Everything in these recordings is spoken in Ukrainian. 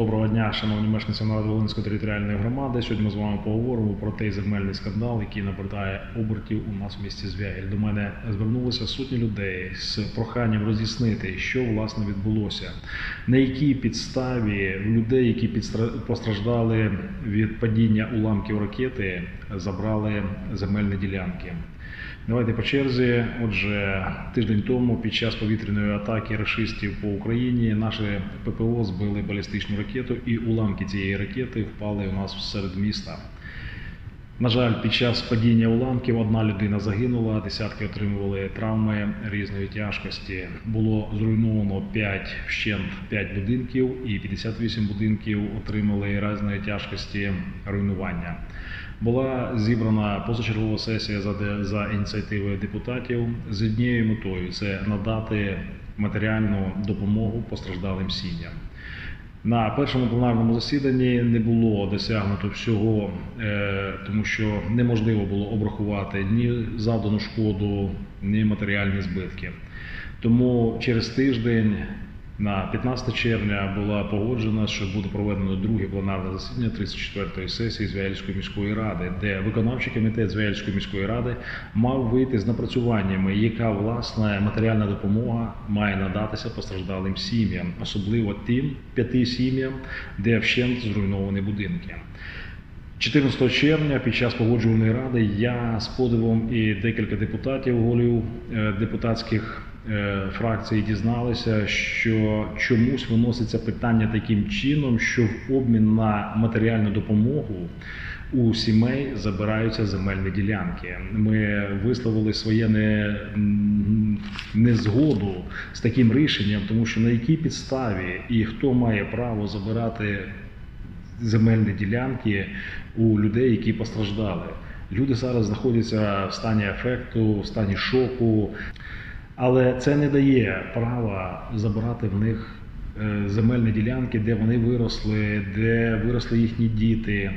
Доброго дня, шановні мешканці Нововолинської територіальної громади. Сьогодні ми з вами поговоримо про той земельний скандал, який набирає обертів у нас в місті Звягель. До мене звернулися сотні людей з проханням роз'яснити, що власне відбулося, на якій підставі людей, які постраждали від падіння уламків ракети, забрали земельні ділянки. Давайте по черзі. Отже, тиждень тому під час повітряної атаки рашистів по Україні наші ППО збили балістичну ракету, і уламки цієї ракети впали у нас серед міста. На жаль, під час падіння уламків одна людина загинула, десятки отримували травми різної тяжкості. Було зруйновано 5 вщент 5 будинків, і 58 будинків отримали різної тяжкості руйнування. Була зібрана позачергова сесія за, за ініціативою депутатів з однією метою це надати матеріальну допомогу постраждалим сім'ям. На першому пленарному засіданні не було досягнуто всього, е, тому що неможливо було обрахувати ні завдану шкоду, ні матеріальні збитки. Тому через тиждень, на 15 червня, була погоджена, що буде проведено друге пленарне засідання 34-ї сесії Звягельської міської ради, де виконавчий комітет Звягельської міської ради мав вийти з напрацюваннями, яка власне матеріальна допомога має надатися постраждалим сім'ям, особливо тим п'яти сім'ям, де вщент зруйновані будинки. 14 червня під час погоджувальної ради я з подивом і декілька депутатів, голів е, депутатських е, фракцій дізналися, що чомусь виноситься питання таким чином, що в обмін на матеріальну допомогу у сімей забираються земельні ділянки. Ми висловили своє не, незгоду з таким рішенням, тому що на якій підставі і хто має право забирати земельні ділянки у людей, які постраждали. Люди зараз знаходяться в стані ефекту, в стані шоку, але це не дає права забирати в них е, земельні ділянки, де вони виросли, де виросли їхні діти.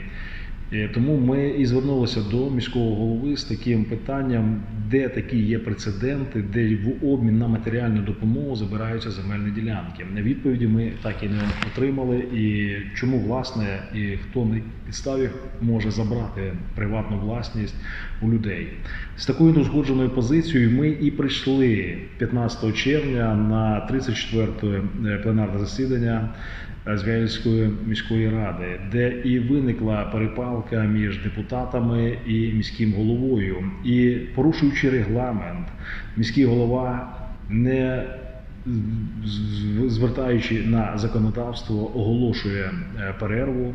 Е, Тому ми і звернулися до міського голови з таким питанням, де такі є прецеденти, де в обмін на матеріальну допомогу забираються земельні ділянки. На Відповіді ми так і не отримали. І чому власне і хто на підставі може забрати приватну власність у людей з такою неузгодженою позицією. Ми і прийшли 15 червня на 34-те пленарне засідання. Звягельської міської ради, де і виникла перепалка між депутатами і міським головою. І порушуючи регламент, міський голова не звертаючи на законодавство, оголошує е, перерву.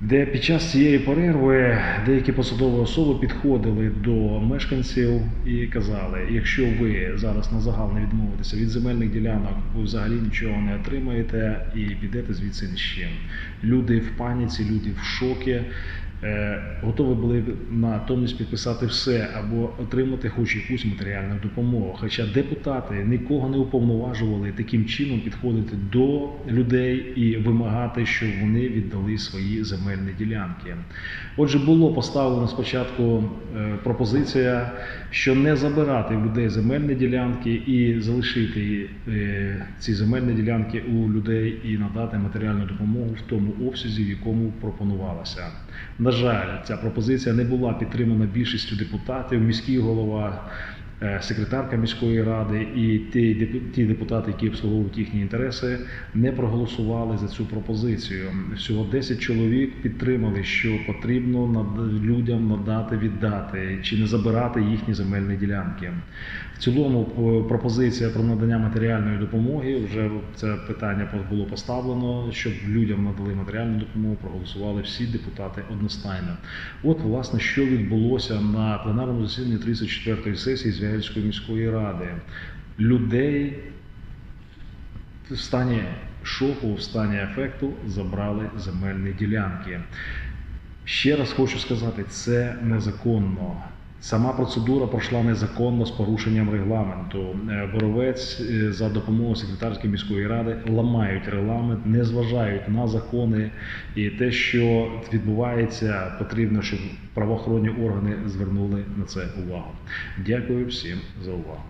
Де під час цієї перерви деякі посадові особи підходили до мешканців і казали: якщо ви зараз на загал не відмовитеся від земельних ділянок, ви взагалі нічого не отримаєте і підете звідси з. Люди в паніці, люди в шокі. Е, Готові були натомість підписати все або отримати хоч якусь матеріальну допомогу. Хоча депутати нікого не уповноважували таким чином підходити до людей і вимагати, щоб вони віддали свої земельні ділянки. Отже, було поставлено спочатку е, пропозиція, що не забирати в людей земельні ділянки і залишити е, ці земельні ділянки у людей і надати матеріальну допомогу в тому обсязі, в якому пропонувалося. На жаль, ця пропозиція не була підтримана більшістю депутатів. Міський голова, секретарка міської ради і ті, депутати, які обслуговують їхні інтереси, не проголосували за цю пропозицію. Всього 10 чоловік підтримали, що потрібно над- людям надати віддати чи не забирати їхні земельні ділянки. В цілому пропозиція про надання матеріальної допомоги вже це питання було поставлено, щоб людям надали матеріальну допомогу, проголосували всі депутати одностайно. От власне що відбулося на пленарному засіданні 34-ї сесії Звягельської міської ради. Людей в стані шоку, в стані ефекту забрали земельні ділянки. Ще раз хочу сказати, це незаконно. Сама процедура пройшла незаконно з порушенням регламенту. Е, Боровець е, за допомогою секретарської міської ради ламають регламент, не зважають на закони. І те, що відбувається, потрібно, щоб правоохоронні органи звернули на це увагу. Дякую всім за увагу.